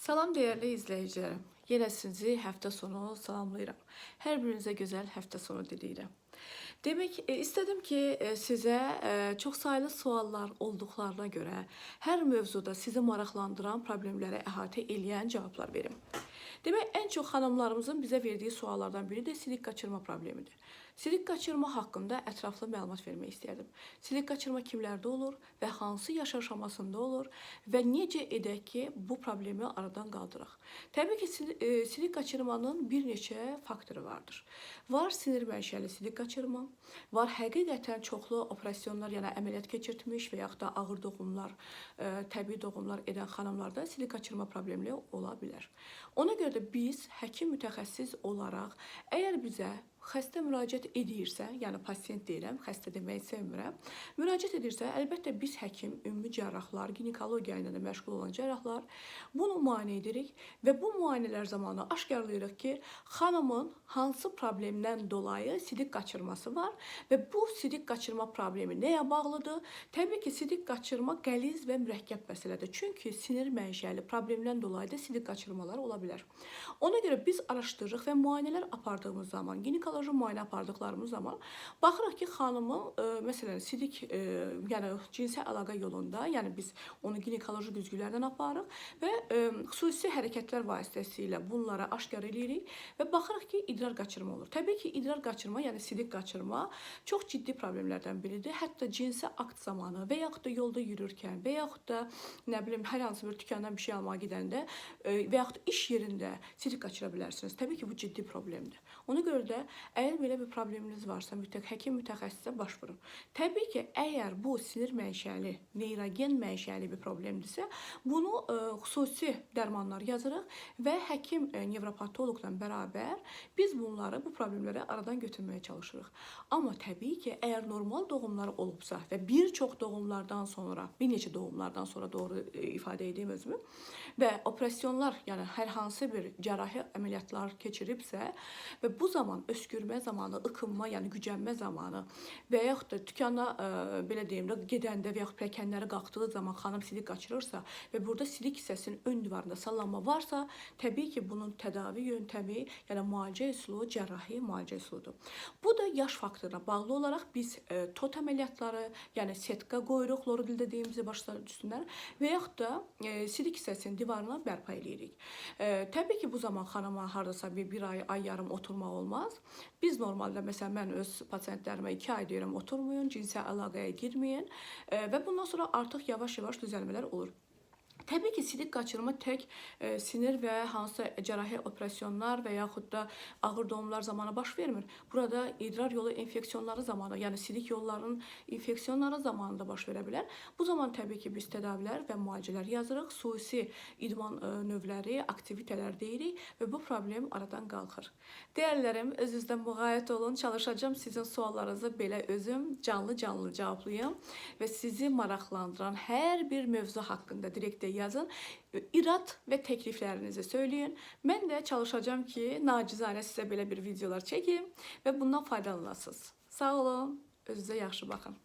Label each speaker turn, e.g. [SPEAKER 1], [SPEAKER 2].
[SPEAKER 1] Salam değerli izleyicilerim. Yine sizi hafta sonu salamlayıram. Her birinize güzel hafta sonu diləyirəm. Demek e, istedim ki e, size e, çok sayılı suallar olduqlarına göre her mövzuda sizi maraqlandıran problemlərə əhatə eləyən cavablar verim. Demek en çok hanımlarımızın bize verdiği suallardan biri de silik kaçırma problemidir. Silik kaçırma hakkında ətraflı məlumat vermək istərdim. Silik kaçırma kimlərdə olur və hansı yaş aşamasında olur və necə edək ki, bu problemi aradan qaldıraq. Təbii ki, e, silik kaçırmanın bir neçə faktoru vardır. Var sinir mənşəli silik kaçırma, var həqiqətən çoxlu operasyonlar, yəni əməliyyat keçirtmiş və yaxud da ağır doğumlar, e, təbii doğumlar edən xanımlarda silik kaçırma problemi ola bilər. Ona görə də biz həkim mütəxəssis olaraq əgər bizə xəstə müraciət edirsə, yəni pasient deyirəm, xəstə deməyi sevmirəm. Müraciət edirsə, əlbəttə biz həkim, ümumi cərrahlar, ginekologiya ilə də məşğul olan cərrahlar bunu müayinə edirik və bu müayinələr zamanı aşkarlayırıq ki, xanımın hansı problemdən dolayı sidik qaçırması var və bu sidik qaçırma problemi nəyə bağlıdır? Təbii ki, sidik qaçırma qəliz və mürəkkəb məsələdir. Çünki sinir mənşəli problemdən dolayı da sidik qaçırmalar ola bilər. Ona görə biz araşdırırıq və müayinələr apardığımız zaman, ginekoloji müayinə apardıqlarımız zaman baxırıq ki, xanımın e, məsələn sidik e, yəni cinsi əlaqə yolunda, yəni biz onu ginekoloji güzgülərdən aparırıq və e, xüsusi hərəkətlər vasitəsilə bunlara aşkar eləyirik və baxırıq ki, idrar qaçırma olur. Təbii ki, idrar qaçırma, yəni sidik qaçırma çox ciddi problemlərdən biridir. Hətta cinsi akt zamanı və yaxud da yolda yürürkən və yaxud da nə bilim hər hansı bir dükandan bir şey almağa gedəndə və yaxud iş yerində sidik qaçıra bilərsiniz. Təbii ki, bu ciddi problemdir. Ona görə də əgər belə bir probleminiz varsa, mütləq həkim mütəxəssisə başvurun. Təbii ki, əgər bu sinir mənşəli, neyrogen mənşəli bir problemdirsə, bunu e, xüsusi dərmanlar yazırıq və həkim e, nevropatoloqla bərabər biz bunları, bu problemləri aradan götürməyə çalışırıq. Amma təbii ki, əgər normal doğumlar olubsa və bir çox doğumlardan sonra, bir neçə doğumlardan sonra doğru e, ifadə edeyim özümü və operasyonlar, yəni hər hansı bir cərrahi əməliyyatlar keçiribsə və bu zaman öskürmə zamanı, ıkınma, yəni gücənmə zamanı və yaxud da dükana ə, belə deyim də gedəndə və yaxud pilləkənləri qalxdığı zaman xanım silik qaçırırsa və burada silik hissəsinin ön divarında sallanma varsa, təbii ki, bunun tədavi yöntəmi, yəni müalicə üsulu cərrahi müalicə üsuludur. Bu da yaş faktoruna bağlı olaraq biz ə, tot əməliyyatları, yəni setka qoyuruq, lorodil dediyimiz başlar üstündən və yaxud da ə, silik hissəsinin divarına bərpa eləyirik. Ə, təbii ki, bu zaman xanıma hardasa bir, bir ay, ay yarım oturmaq olmaz. Biz normalda məsələn mən öz pasientlərimə 2 ay deyirəm oturmayın, cinsi əlaqəyə girməyin ə, və bundan sonra artıq yavaş-yavaş düzəlmələr olur. Təbii ki, sidik qaçırma tək e, sinir və hansısa cərrahi operasyonlar və yaxud da ağır doğumlar zamanı baş vermir. Burada idrar yolu infeksiyonları zamanı, yəni sidik yollarının infeksiyonları zamanında baş verə bilər. Bu zaman təbii ki, biz tədavilər və müalicələr yazırıq, xüsusi idman e, növləri, aktivitələr deyirik və bu problem aradan qalxır. Dəyərlərim, özünüzdən müğayət olun, çalışacağım sizin suallarınızı belə özüm canlı-canlı cavablayım və sizi maraqlandıran hər bir mövzu haqqında direktə yazın. İrad və təkliflərinizi söyləyin. Mən də çalışacağım ki, nacizanə sizə belə bir videolar çəkim və bundan faydalanasınız. Sağ olun, özünüzə yaxşı baxın.